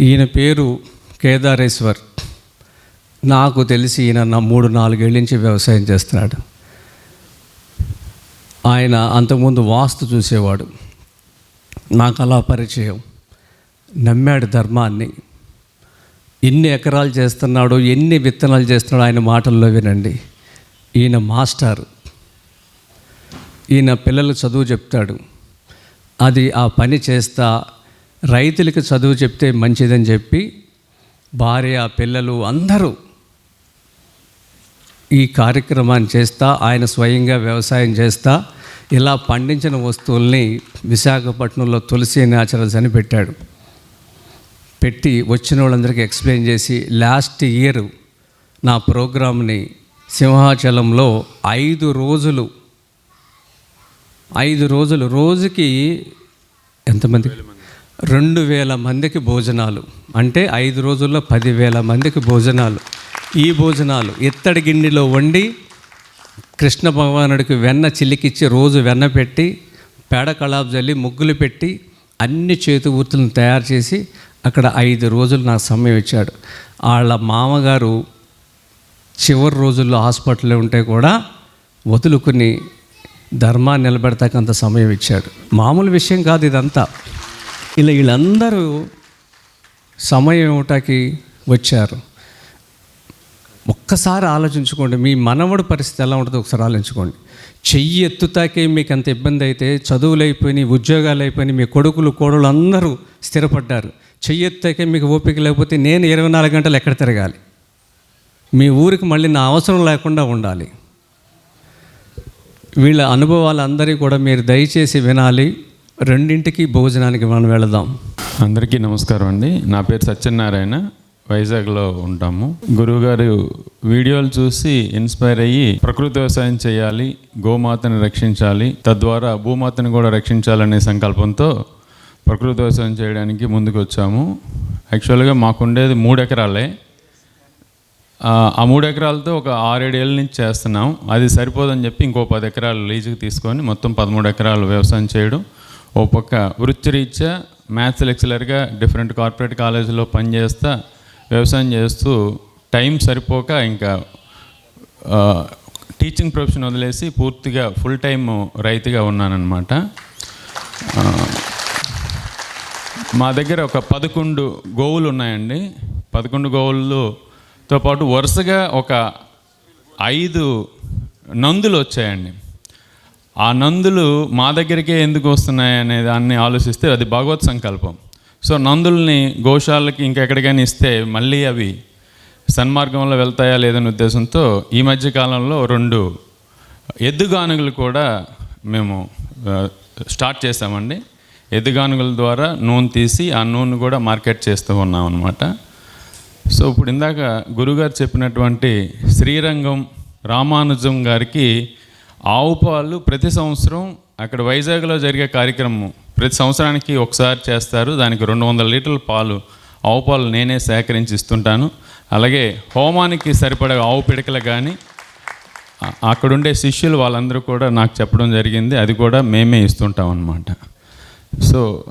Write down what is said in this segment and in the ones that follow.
ఈయన పేరు కేదారేశ్వర్. నాకు తెలిసి ఈయన నా మూడు నాలుగేళ్ళ నుంచి వ్యవసాయం చేస్తున్నాడు. ఆయన అంతకుముందు వాస్తు చూసేవాడు. నాకు అలా పరిచయం. నమ్మాడు ధర్మాన్ని. ఎన్ని ఎకరాలు చేస్తున్నాడు ఎన్ని విత్తనాలు చేస్తున్నాడు ఆయన మాటల్లో వినండి. ఈయన మాస్టర్. ఈయన పిల్లలు చదువు చెప్తాడు. అది ఆ పని చేస్తా రైతులకు చదువు చెప్తే మంచిదని చెప్పి భార్య పిల్లలు అందరూ ఈ కార్యక్రమాన్ని చేస్తా ఆయన స్వయంగా వ్యవసాయం చేస్తా ఇలా పండించిన వస్తువుల్ని విశాఖపట్నంలో తులసి న్యాచురల్స్ అని పెట్టాడు పెట్టి వచ్చిన వాళ్ళందరికీ ఎక్స్ప్లెయిన్ చేసి లాస్ట్ ఇయర్ నా ప్రోగ్రామ్ని సింహాచలంలో ఐదు రోజులు ఐదు రోజులు రోజుకి ఎంతమంది? రెండు వేల మందికి భోజనాలు. అంటే ఐదు రోజుల్లో పదివేల మందికి భోజనాలు. ఈ భోజనాలు ఇత్తడి గిన్నెలో వండి కృష్ణ భగవానుడికి వెన్న చిలికిచ్చి రోజు వెన్న పెట్టి పేడ కళాపు జల్లి ముగ్గులు పెట్టి అన్ని చేతి వృత్తులను తయారు చేసి అక్కడ ఐదు రోజులు నాకు సమయం ఇచ్చాడు. వాళ్ళ మామగారు చివరి రోజుల్లో హాస్పిటల్లో ఉంటే కూడా వదులుకుని ధర్మాన్ని నిలబెడతాకంత సమయం ఇచ్చాడు. మామూలు విషయం కాదు ఇదంతా. ఇలా వీళ్ళందరూ సమయం ఇవ్వటానికి వచ్చారు. ఒక్కసారి ఆలోచించుకోండి మీ మనవడు పరిస్థితి ఎలా ఉంటుందో ఒకసారి ఆలోచించుకోండి. చెయ్యి ఎత్తుతాకే మీకు అంత ఇబ్బంది అయితే చదువులు అయిపోయినాయి ఉద్యోగాలు అయిపోయినాయి మీ కొడుకులు కోడలు అందరూ స్థిరపడ్డారు. చెయ్యి ఎత్తాకే మీకు ఓపిక లేకపోతే నేను ఇరవై నాలుగు గంటలు ఎక్కడ తిరగాలి? మీ ఊరికి మళ్ళీ నా అవసరం లేకుండా ఉండాలి. వీళ్ళ అనుభవాలు అందరికీ కూడా మీరు దయచేసి వినాలి. రెండింటికి భోజనానికి మనం వెళదాం. అందరికీ నమస్కారం అండి. నా పేరు సత్యనారాయణ. వైజాగ్లో ఉంటాము. గురువుగారు వీడియోలు చూసి ఇన్స్పైర్ అయ్యి ప్రకృతి వ్యవసాయం చేయాలి గోమాతని రక్షించాలి తద్వారా భూమాతను కూడా రక్షించాలనే సంకల్పంతో ప్రకృతి వ్యవసాయం చేయడానికి ముందుకు వచ్చాము యాక్చువల్గా మాకుండేది మూడు ఎకరాలే. ఆ ఆ మూడు ఎకరాలతో ఒక ఆరేడేళ్ళ నుంచి చేస్తున్నాం. అది సరిపోదని చెప్పి ఇంకో పది ఎకరాలు లీజుకి తీసుకొని మొత్తం పదమూడు ఎకరాలు వ్యవసాయం చేయడం. ఓ పక్క వృత్తిరీత్యా మ్యాథ్స్ లెక్చరర్గా డిఫరెంట్ కార్పొరేట్ కాలేజీలో పనిచేస్తా వ్యవసాయం చేస్తూ టైం సరిపోక ఇంకా టీచింగ్ ప్రొఫెషన్ వదిలేసి పూర్తిగా ఫుల్ టైం రైతుగా ఉన్నానన్నమాట. మా దగ్గర ఒక పదకొండు గోవులు ఉన్నాయండి. పదకొండు గోవులతో పాటు వరుసగా ఒక ఐదు నందులు వచ్చాయండి. ఆ నందులు మా దగ్గరికే ఎందుకు వస్తున్నాయి అనే దాన్ని ఆలోచిస్తే అది భగవత్ సంకల్పం. సో నందుల్ని గోశాలకి ఇంకెక్కడికైనా ఇస్తే మళ్ళీ అవి సన్మార్గంలో వెళ్తాయా లేదనే ఉద్దేశంతో ఈ మధ్య కాలంలో రెండు ఎద్దుగానుగలు కూడా మేము స్టార్ట్ చేసామండి ఎద్దుగానుగల ద్వారా నూనె తీసి ఆ నూనె కూడా మార్కెట్ చేస్తూ ఉన్నాం అనమాట సో ఇప్పుడు ఇందాక గురుగారు చెప్పినటువంటి శ్రీరంగం రామానుజం గారికి ఆవు పాలు ప్రతి సంవత్సరం అక్కడ వైజాగ్లో జరిగే కార్యక్రమం ప్రతి సంవత్సరానికి ఒకసారి చేస్తారు. దానికి రెండు వందల లీటర్ల పాలు ఆవు పాలు నేనే సేకరించి ఇస్తుంటాను. అలాగే హోమానికి సరిపడే ఆవు పిడకలు కానీ అక్కడుండే శిష్యులు వాళ్ళందరూ కూడా నాకు చెప్పడం జరిగింది. అది కూడా మేమే ఇస్తుంటాం అన్నమాట సో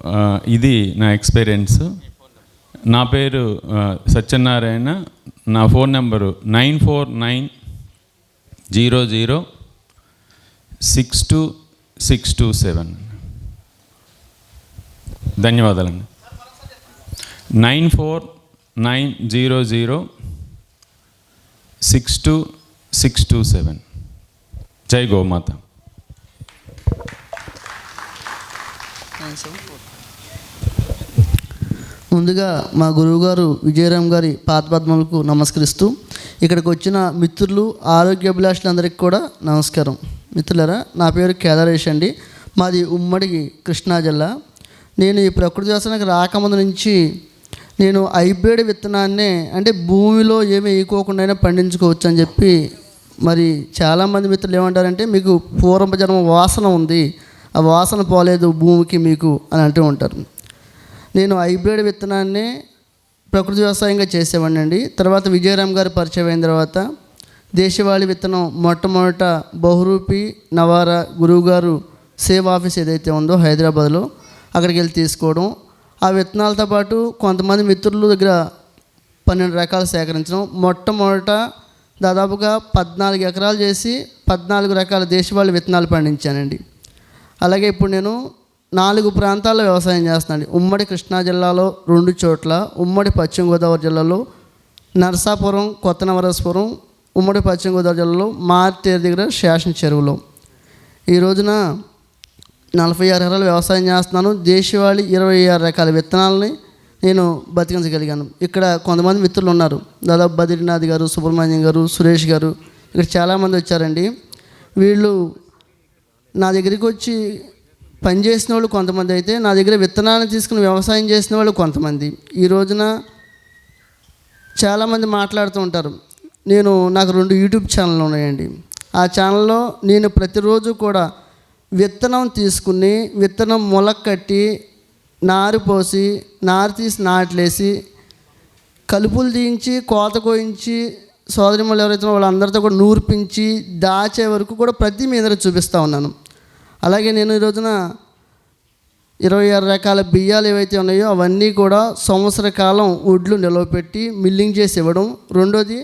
ఇది నా ఎక్స్పీరియన్స్. నా పేరు సత్యనారాయణ. నా phone number nine four nine zero zero six two six two seven. ధన్యవాదాలండి. Nine four nine zero zero six two six two seven. జై గోమాత. ముందుగా మా గురువుగారు విజయరామ్ గారి పాతపద్మలకు నమస్కరిస్తూ ఇక్కడికి వచ్చిన మిత్రులు ఆరోగ్యాభిలాషులందరికీ కూడా నమస్కారం. మిత్రులరా నా పేరు కేదారేష్ అండి. మాది ఉమ్మడి కృష్ణా జిల్లా. నేను ఈ ప్రకృతి వ్యవసాయానికి రాకముందు నుంచి నేను హైబ్రిడ్ విత్తనాన్నే అంటే భూమిలో ఏమి వేయకోకుండా పండించుకోవచ్చు అని చెప్పి మరి చాలామంది మిత్రులు ఏమంటారంటే మీకు పూర్వ జన్మ వాసన ఉంది. ఆ వాసన పోలేదు భూమికి మీకు అని అంటూ ఉంటారు. నేను హైబ్రిడ్ విత్తనాన్ని ప్రకృతి వ్యవసాయంగా చేసేవాడిని అండి. తర్వాత విజయరామ్ గారు పరిచయం అయిన తర్వాత దేశవాళీ విత్తనం మొట్టమొదట బహురూపి నవారా గురువు గారు సేవ్ ఆఫీస్ ఏదైతే ఉందో హైదరాబాద్లో అక్కడికి వెళ్ళి తీసుకోవడం. ఆ విత్తనాలతో పాటు కొంతమంది మిత్రుల దగ్గర పన్నెండు రకాలు సేకరించడం. మొట్టమొదట దాదాపుగా పద్నాలుగు ఎకరాలు చేసి పద్నాలుగు రకాల దేశవాళీ విత్తనాలు పండించానండి. అలాగే ఇప్పుడు నేను నాలుగు ప్రాంతాల్లో వ్యవసాయం చేస్తున్నాను. ఉమ్మడి కృష్ణా జిల్లాలో రెండు చోట్ల ఉమ్మడి పశ్చిమ గోదావరి జిల్లాలో నర్సాపురం కొత్త నవరసపురం ఉమ్మడి పశ్చిమ గోదావరి జిల్లాలో మార్తేరు దగ్గర శేషన్ చెరువులో. ఈ రోజున నలభై ఆరు ఎకరాలు వ్యవసాయం చేస్తున్నాను. దేశవాళీ ఇరవై ఆరు రకాల విత్తనాలని నేను బతికించగలిగాను. ఇక్కడ కొంతమంది మిత్రులు ఉన్నారు. దాదాపు బద్రీనాథ్ గారు సుబ్రహ్మణ్యం గారు సురేష్ గారు ఇక్కడ చాలామంది వచ్చారండి. వీళ్ళు నా దగ్గరికి వచ్చి పనిచేసిన వాళ్ళు కొంతమంది అయితే నా దగ్గర విత్తనాలను తీసుకుని వ్యవసాయం చేసిన వాళ్ళు కొంతమంది. ఈ రోజున చాలామంది మాట్లాడుతూ ఉంటారు. నేను నాకు రెండు యూట్యూబ్ ఛానల్ ఉన్నాయండి. ఆ ఛానల్లో నేను ప్రతిరోజు కూడా విత్తనం తీసుకుని విత్తనం మొలకట్టి నారు పోసి నారు తీసి నాట్లేసి కలుపులు తీయించి కోత కోయించి సోదరిమలు ఎవరైతే వాళ్ళందరితో కూడా నూర్పించి దాచే వరకు కూడా ప్రతి మీద చూపిస్తూ ఉన్నాను. అలాగే నేను ఈ రోజున ఇరవై ఆరు రకాల బియ్యాలు ఏవైతే ఉన్నాయో అవన్నీ కూడా సంవత్సర కాలం ఒడ్లు నిలవపెట్టి మిల్లింగ్ చేసి ఇవ్వడం. రెండోది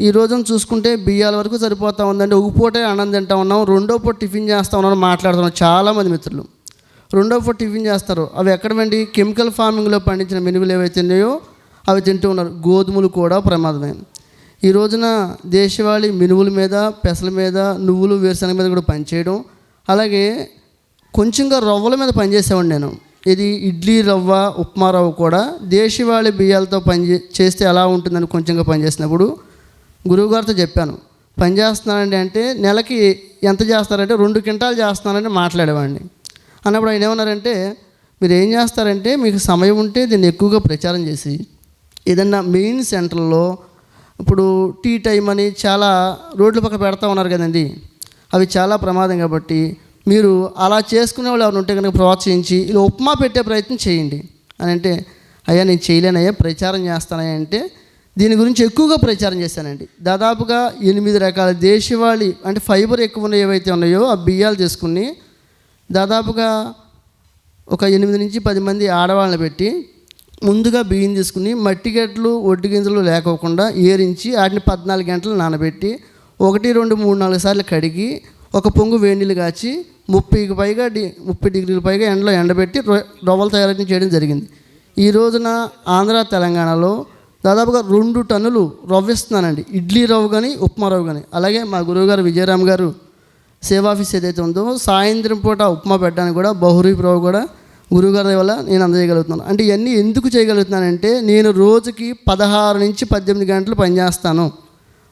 ఈ రోజున చూసుకుంటే బియ్యాల వరకు సరిపోతా ఉందండి. ఒక పూటే అన్నం తింటా ఉన్నాం. రెండో పూట టిఫిన్ చేస్తా ఉన్నాం మాట్లాడుతున్నాం చాలామంది మిత్రులు. రెండో పూట టిఫిన్ చేస్తారు. అవి ఎక్కడమండి కెమికల్ ఫార్మింగ్లో పండించిన మినుములు ఏవైతే ఉన్నాయో అవి తింటూ ఉన్నారు. గోధుమలు కూడా ప్రమాదమే. ఈ రోజున దేశవాళీ మినుముల మీద పెసల మీద నువ్వులు వేరుశనగ మీద కూడా పనిచేయడం. అలాగే కొంచెంగా రవ్వల మీద పనిచేసేవాడిని నేను. ఇది ఇడ్లీ రవ్వ ఉప్మా రవ్వ కూడా దేశవాళీ బియ్యాలతో పని చేస్తే ఎలా ఉంటుందని కొంచెంగా పనిచేసినప్పుడు గురువుగారితో చెప్పాను పని చేస్తున్నానండి అంటే నెలకి ఎంత చేస్తారంటే రెండు క్వింటాలు చేస్తున్నానని మాట్లాడేవాడిని. అన్నప్పుడు ఆయన ఏమన్నారంటే మీరు ఏం చేస్తారంటే మీకు సమయం ఉంటే దీన్ని ఎక్కువగా ప్రచారం చేసి ఏదన్నా మెయిన్ సెంటర్లో ఇప్పుడు టీ టైం అని చాలా రోడ్ల పక్క పెడతా ఉన్నారు కదండి అవి చాలా ప్రమాదం కాబట్టి మీరు అలా చేసుకునే వాళ్ళు ఎవరు ఉంటే కనుక ప్రోత్సహించి ఇలా ఉప్మా పెట్టే ప్రయత్నం చేయండి. అని అంటే అయ్యా నేను చేయలేనయ్యా ప్రచారం చేస్తానయ్యా అంటే దీని గురించి ఎక్కువగా ప్రచారం చేశానండి. దాదాపుగా ఎనిమిది రకాల దేశవాళీ అంటే ఫైబర్ ఎక్కువ ఉన్న ఏవైతే ఉన్నాయో ఆ బియ్యాలు తీసుకుని దాదాపుగా ఒక ఎనిమిది నుంచి పది మంది ఆడవాళ్ళని పెట్టి ముందుగా బియ్యం తీసుకుని మట్టి గట్లు ఒడ్డు గింజలు లేకోకుండా ఏరించి వాటిని పద్నాలుగు గంటలు నానబెట్టి ఒకటి రెండు మూడు నాలుగు సార్లు కడిగి ఒక పొంగు వేడినీళ్ళు కాచి ముప్పైకి పైగా డి ముప్పై డిగ్రీల పైగా ఎండలో ఎండబెట్టి రొ- రవ్వలు తయారు చేయడం జరిగింది. ఈ రోజున ఆంధ్ర తెలంగాణలో దాదాపుగా రెండు టన్నులు రవ్విస్తున్నానండి. ఇడ్లీ రవ్వ కానీ ఉప్మా రవ్వ కానీ అలాగే మా గురువుగారు విజయరామ్ గారు సేవాఫీస్ ఏదైతే ఉందో సాయంత్రం పూట ఉప్మా పెట్టడానికి కూడా బహురీ రవ్వ కూడా గురువుగారి వల్ల నేను అందజేయగలుగుతున్నాను. అంటే ఇవన్నీ ఎందుకు చేయగలుగుతున్నానంటే నేను రోజుకి పదహారు నుంచి పద్దెనిమిది గంటలు పనిచేస్తాను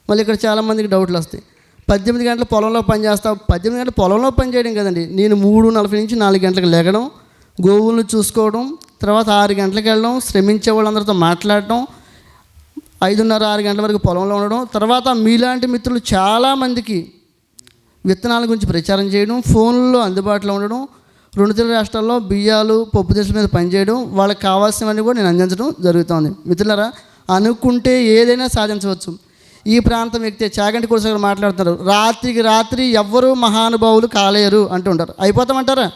మళ్ళీ ఇక్కడ చాలామందికి డౌట్లు వస్తాయి. పద్దెనిమిది గంటలు పొలంలో పనిచేస్తావు పద్దెనిమిది గంటలు పొలంలో పనిచేయడం కదండి. నేను మూడు నలభై నుంచి నాలుగు గంటలకు లేగడం గోవులను చూసుకోవడం తర్వాత ఆరు గంటలకు వెళ్ళడం శ్రమించే వాళ్ళందరితో మాట్లాడటం ఐదున్నర ఆరు గంటల వరకు పొలంలో ఉండడం. తర్వాత మీలాంటి మిత్రులు చాలామందికి విత్తనాల గురించి ప్రచారం చేయడం ఫోన్లో అందుబాటులో ఉండడం రెండు తెలుగు రాష్ట్రాల్లో బియ్యాలు పప్పు దినుసుల మీద పనిచేయడం వాళ్ళకి కావాల్సినవన్నీ కూడా నేను అందించడం జరుగుతుంది. మిత్రులరా అనుకుంటే ఏదైనా సాధించవచ్చు. ఈ ప్రాంతం వ్యక్తి చాగంటి కురసాగర్ మాట్లాడుతారు మాట్లాడుతున్నారు. రాత్రికి రాత్రి ఎవ్వరూ మహానుభావులు కాలేరు అంటుంటారు. అయిపోతామంటారా?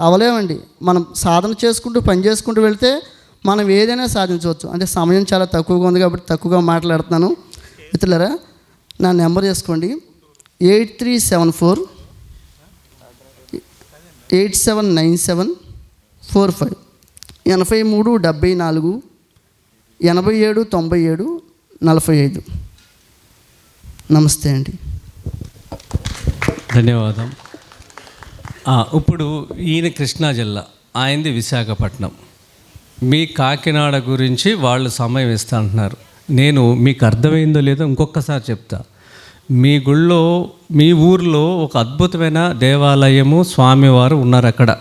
అవలేమండి. మనం సాధన చేసుకుంటూ పని చేసుకుంటూ వెళ్తే మనం ఏదైనా సాధించవచ్చు. అంటే సమయం చాలా తక్కువగా ఉంది కాబట్టి తక్కువగా మాట్లాడుతున్నాను. మిత్రులరా నా నెంబర్ చేసుకోండి eight three seven four eight seven nine seven four five. ఎనభై మూడు డెబ్బై నాలుగు ఎనభై ఏడు తొంభై ఏడు నలభై ఐదు. నమస్తే అండి. ధన్యవాదం. ఇప్పుడు ఈయన కృష్ణా జిల్లా ఆయనది విశాఖపట్నం. మీ కాకినాడ గురించి వాళ్ళు సమయం ఇస్తా అంటున్నారు. నేను మీకు అర్థమైందో లేదో ఇంకొకసారి చెప్తా. మీ గుళ్ళో మీ ఊర్లో ఒక అద్భుతమైన దేవాలయము స్వామివారు ఉన్నారు అక్కడ.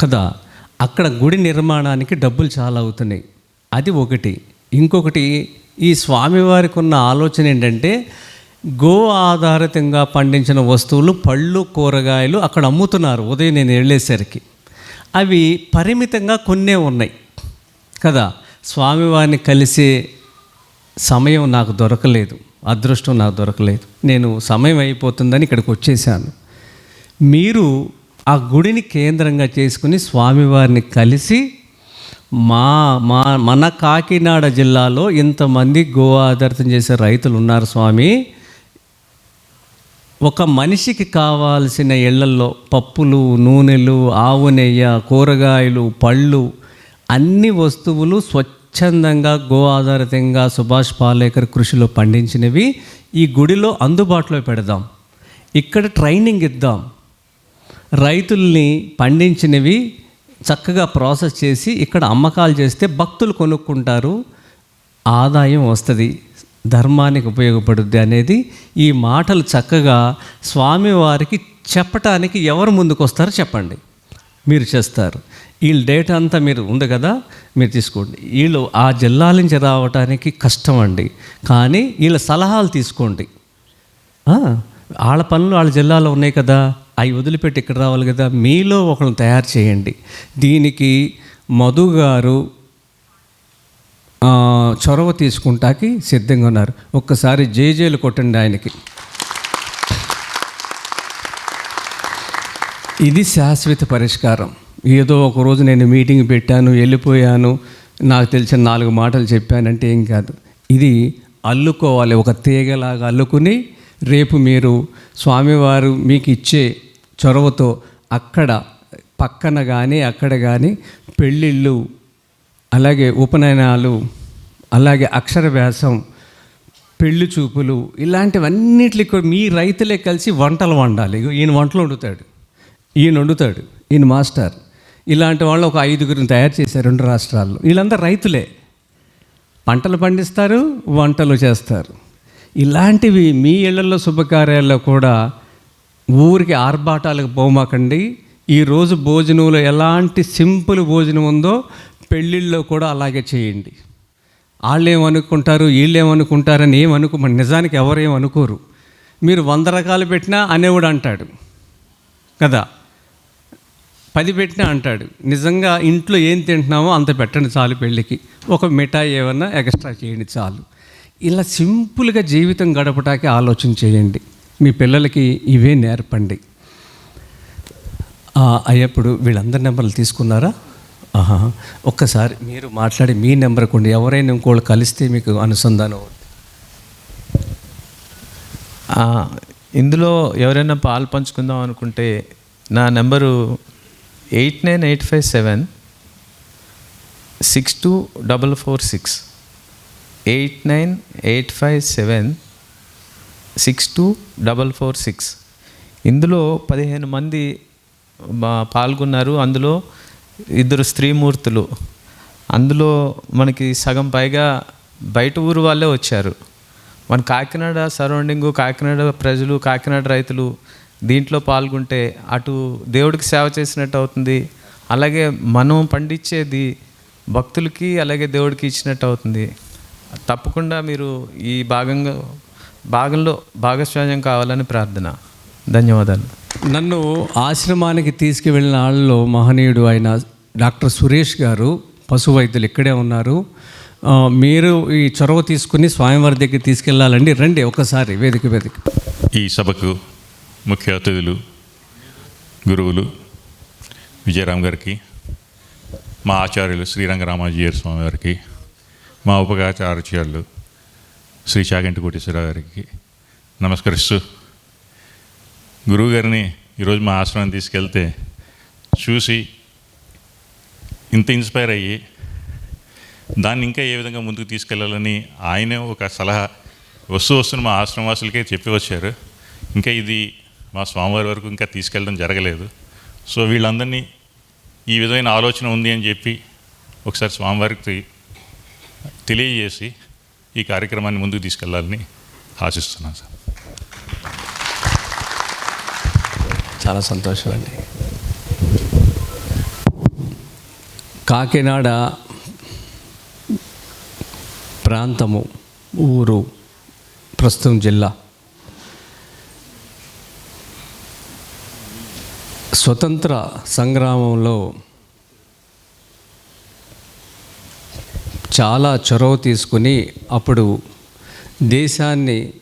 కదా? అక్కడ గుడి నిర్మాణానికి డబ్బులు చాలా అవుతున్నాయి. అది ఒకటి. ఇంకొకటి ఈ స్వామివారికి ఉన్న ఆలోచన ఏంటంటే గో ఆధారితంగా పండించిన వస్తువులు పళ్ళు కూరగాయలు అక్కడ అమ్ముతున్నారు. ఉదయం నేను వెళ్ళేసరికి. అవి పరిమితంగా కొన్నే ఉన్నాయి. కదా? స్వామివారిని కలిసే సమయం నాకు దొరకలేదు. అదృష్టం నాకు దొరకలేదు. నేను సమయం అయిపోతుందని ఇక్కడికి వచ్చేసాను. మీరు ఆ గుడిని కేంద్రంగా చేసుకుని స్వామివారిని కలిసి మా మా మన కాకినాడ జిల్లాలో ఇంతమంది గో ఆధారితం చేసే రైతులు ఉన్నారు స్వామి. ఒక మనిషికి కావాల్సిన ఇళ్ళల్లో పప్పులు నూనెలు ఆవు నెయ్య కూరగాయలు పళ్ళు అన్ని వస్తువులు స్వచ్ఛందంగా గో ఆధారితంగా సుభాష్ పాలేకర్ కృషిలో పండించినవి ఈ గుడిలో అందుబాటులో పెడదాం. ఇక్కడ ట్రైనింగ్ ఇద్దాం. రైతుల్ని పండించినవి చక్కగా ప్రాసెస్ చేసి ఇక్కడ అమ్మకాలు చేస్తే భక్తులు కొనుక్కుంటారు. ఆదాయం వస్తుంది. ధర్మానికి ఉపయోగపడుద్ది అనేది ఈ మాటలు చక్కగా స్వామివారికి చెప్పటానికి ఎవరు ముందుకు వస్తారో చెప్పండి. మీరు చేస్తారు. వీళ్ళ డేటా అంతా మీరు ఉంది కదా మీరు తీసుకోండి. వీళ్ళు ఆ జిల్లాల నుంచి రావడానికి కష్టం అండి కానీ వీళ్ళ సలహాలు తీసుకోండి. వాళ్ళ పనులు వాళ్ళ జిల్లాలో ఉన్నాయి కదా అవి వదిలిపెట్టి ఇక్కడ రావాలి కదా మీలో ఒకరిని తయారు చేయండి. దీనికి మధు గారు చొరవ తీసుకుంటాకి సిద్ధంగా ఉన్నారు. ఒక్కసారి జేజేలు కొట్టండి ఆయనకి. ఇది శాశ్వత పరిష్కారం. ఏదో ఒక రోజు నేను మీటింగ్ పెట్టాను వెళ్ళిపోయాను నాకు తెలిసిన నాలుగు మాటలు చెప్పానంటే ఏం కాదు. ఇది అల్లుకోవాలి ఒక తీగలాగా అల్లుకుని రేపు మీరు స్వామివారు మీకు ఇచ్చే చొరవతో అక్కడ పక్కన కానీ అక్కడ కానీ పెళ్ళిళ్ళు అలాగే ఉపనయనాలు అలాగే అక్షరవ్యాసం పెళ్ళి చూపులు ఇలాంటివన్నిటికి మీ రైతులే కలిసి వంటలు వండాలి. ఈయన వంటలు వండుతాడు ఈయన వండుతాడు ఈయన మాస్టర్. ఇలాంటి వాళ్ళు ఒక ఐదుగురిని తయారు చేశారు రెండు రాష్ట్రాల్లో. వీళ్ళందరూ రైతులే. పంటలు పండిస్తారు వంటలు చేస్తారు. ఇలాంటివి మీ ఇళ్ళలో శుభకార్యాల్లో కూడా ఊరికి ఆర్భాటాలకు పోమాకండి ఈరోజు భోజనంలో ఎలాంటి సింపుల్ భోజనం ఉందో పెళ్ళిళ్ళలో కూడా అలాగే చేయండి. వాళ్ళు ఏమనుకుంటారు వీళ్ళు ఏమనుకుంటారని ఏమనుకో నిజానికి ఎవరేం అనుకోరు మీరు వంద రకాలు పెట్టినా అనేవాడు అంటాడు. కదా? పది పెట్టినా అంటాడు. నిజంగా ఇంట్లో ఏం తింటున్నామో అంత పెట్టండి చాలు పెళ్ళికి. ఒక మిఠాయి ఏమన్నా ఎక్స్ట్రా చేయండి చాలు. ఇలా సింపుల్గా జీవితం గడపటానికి ఆలోచన చేయండి. మీ పిల్లలకి ఇవే నేర్పండి. అయ్యప్పుడు వీళ్ళందరి నెంబర్లు తీసుకున్నారా? ఆహా. ఒక్కసారి మీరు మాట్లాడి మీ నెంబర్ కొండి. ఎవరైనా ఇంకోళ్ళు కలిస్తే మీకు అనుసంధానం ఇందులో ఎవరైనా పాలు పంచుకుందాం అనుకుంటే నా number eight nine eight five seven six two double four six. Eight nine eight five seven six two double four six. ఇందులో పదిహేను మంది పాల్గొన్నారు. అందులో ఇద్దరు స్త్రీమూర్తులు. అందులో మనకి సగం పైగా బయట ఊరు వాళ్ళే వచ్చారు. మన కాకినాడ సరౌండింగ్ కాకినాడ ప్రజలు కాకినాడ రైతులు దీంట్లో పాల్గొంటే అటు దేవుడికి సేవ చేసినట్టు అవుతుంది. అలాగే మనం పండించేది భక్తులకి అలాగే దేవుడికి ఇచ్చినట్టు అవుతుంది. తప్పకుండా మీరు ఈ భాగంగా భాగంలో భాగస్వామ్యం కావాలని ప్రార్థన. ధన్యవాదాలు. నన్ను ఆశ్రమానికి తీసుకువెళ్ళిన వాళ్ళలో మహనీయుడు అయిన డాక్టర్ సురేష్ గారు పశు వైద్యులు ఇక్కడే ఉన్నారు. మీరు ఈ చొరవ తీసుకుని స్వామివారి దగ్గర తీసుకెళ్ళాలండి రండి ఒకసారి వేదిక వేదిక ఈ సభకు ముఖ్య అతిథులు గురువులు విజయరామ్ గారికి మా ఆచార్యులు శ్రీరంగరామాజీయర్ స్వామి గారికి మా ఉపకాచార్యులు శ్రీ చాగంటి కోటేశ్వరరావు గారికి నమస్కరిస్తూ గురువుగారిని ఈరోజు మా ఆశ్రమం తీసుకెళ్తే చూసి ఇంత ఇన్స్పైర్ అయ్యి దాన్ని ఇంకా ఏ విధంగా ముందుకు తీసుకెళ్ళాలని ఆయనే ఒక సలహా వస్తూ వస్తున్న మా ఆశ్రమవాసులకే చెప్పి వచ్చారు. ఇంకా ఇది మా స్వామివారి వరకు ఇంకా తీసుకెళ్ళడం జరగలేదు. సో వీళ్ళందరినీ ఈ విధమైన ఆలోచన ఉంది అని చెప్పి ఒకసారి స్వామివారికి తెలియజేసి ఈ కార్యక్రమాన్ని ముందుకు తీసుకెళ్ళాలని ఆశిస్తున్నాను సార్. చాలా సంతోషం అండి కాకినాడ ప్రాంతము ఊరు ప్రస్తుతం జిల్లా. స్వతంత్ర సంగ్రామంలో చాలా చొరవ తీసుకుని అప్పుడు దేశాన్ని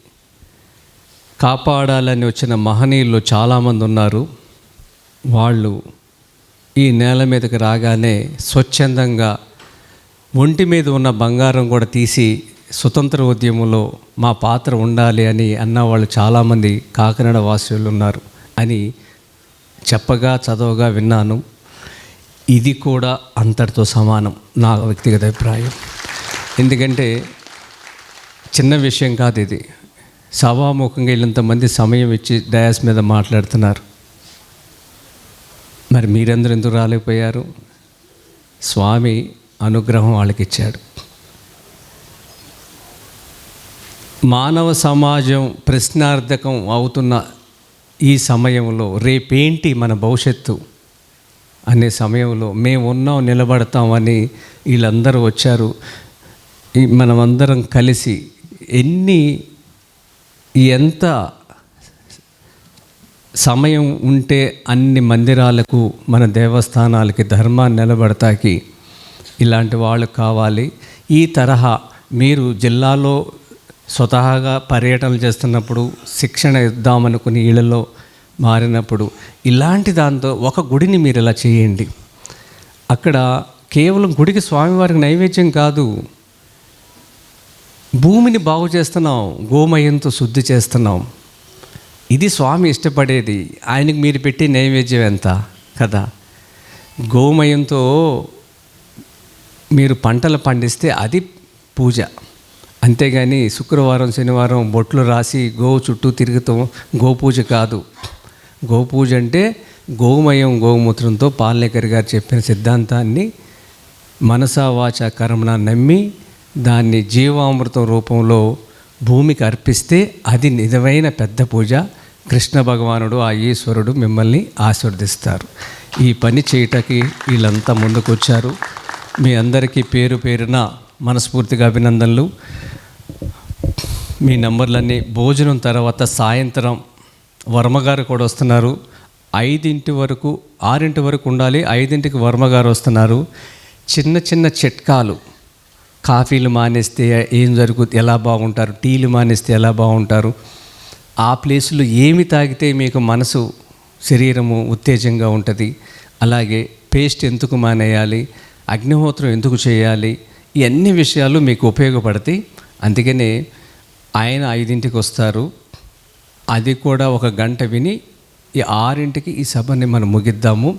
కాపాడాలని వచ్చిన మహనీయులు చాలామంది ఉన్నారు. వాళ్ళు ఈ నేల మీదకి రాగానే స్వచ్ఛందంగా ఒంటి మీద ఉన్న బంగారం కూడా తీసి స్వతంత్ర ఉద్యమంలో మా పాత్ర ఉండాలి అని అన్న వాళ్ళు చాలామంది కాకినాడ వాసులు ఉన్నారు అని చెప్పగా చదవగా విన్నాను. ఇది కూడా అంతటితో సమానం నా వ్యక్తిగత అభిప్రాయం. ఎందుకంటే చిన్న విషయం కాదు ఇది. సభాముఖంగా వీళ్ళంతమంది సమయం ఇచ్చి డయాస్ మీద మాట్లాడుతున్నారు. మరి మీరందరూ ఎందుకు రాలేకపోయారు? స్వామి అనుగ్రహం వాళ్ళకి ఇచ్చాడు మానవ సమాజం ప్రశ్నార్థకం అవుతున్న ఈ సమయంలో రేపేంటి మన భవిష్యత్తు అనే సమయంలో మేము ఉన్నాం నిలబడతామని వీళ్ళందరూ వచ్చారు. మనమందరం కలిసి ఎన్ని ఎంత సమయం ఉంటే అన్ని మందిరాలకు మన దేవస్థానాలకి ధర్మాన్ని నిలబడతాకి ఇలాంటి వాళ్ళు కావాలి. ఈ తరహా మీరు జిల్లాలో స్వతహాగా పర్యటనలు చేస్తున్నప్పుడు శిక్షణ ఇద్దామనుకుని ఇళ్ళలో మారినప్పుడు ఇలాంటి దాంతో ఒక గుడిని మీరు ఇలా చేయండి. అక్కడ కేవలం గుడికి స్వామివారికి నైవేద్యం కాదు. భూమిని బాగు చేస్తున్నాం గోమయంతో శుద్ధి చేస్తున్నాం. ఇది స్వామి ఇష్టపడేది. ఆయనకు మీరు పెట్టే నైవేద్యం ఎంత? కదా. గోమయంతో మీరు పంటలు పండిస్తే అది పూజ. అంతేగాని శుక్రవారం శనివారం బొట్లు రాసి గోవు చుట్టూ తిరుగుతాం. గోపూజ కాదు. గోపూజ అంటే గోమయం గోమూత్రంతో పాలనేకర్ గారు చెప్పిన సిద్ధాంతాన్ని మనసా వాచ నమ్మి దాన్ని జీవామృతం రూపంలో భూమికి అర్పిస్తే అది నిజమైన పెద్ద పూజ. కృష్ణ భగవానుడు ఆ ఈశ్వరుడు మిమ్మల్ని ఆశీర్దిస్తారు ఈ పని చేయటకి వీళ్ళంతా ముందుకొచ్చారు. మీ అందరికీ పేరు పేరున మనస్ఫూర్తిగా అభినందనలు. మీ నంబర్లన్నీ భోజనం తర్వాత సాయంత్రం వర్మగారు కూడా వస్తున్నారు. ఐదింటి వరకు ఆరింటి వరకు ఉండాలి. ఐదింటికి వర్మగారు వస్తున్నారు. చిన్న చిన్న చిట్కాలు కాఫీలు మానేస్తే ఏం జరుగుతుంది ఎలా బాగుంటారు? టీలు మానేస్తే ఎలా బాగుంటారు? ఆ ప్లేసులో ఏమి తాగితే మీకు మనసు శరీరము ఉత్తేజంగా ఉంటుంది? అలాగే పేస్ట్ ఎందుకు మానేయాలి? అగ్నిహోత్రం ఎందుకు చేయాలి? ఈ అన్ని విషయాలు మీకు ఉపయోగపడతాయి. అందుకనే ఆయన ఐదింటికి వస్తారు. అది కూడా ఒక గంట విని ఈ ఆరింటికి ఈ సభని మనం ముగిద్దాము.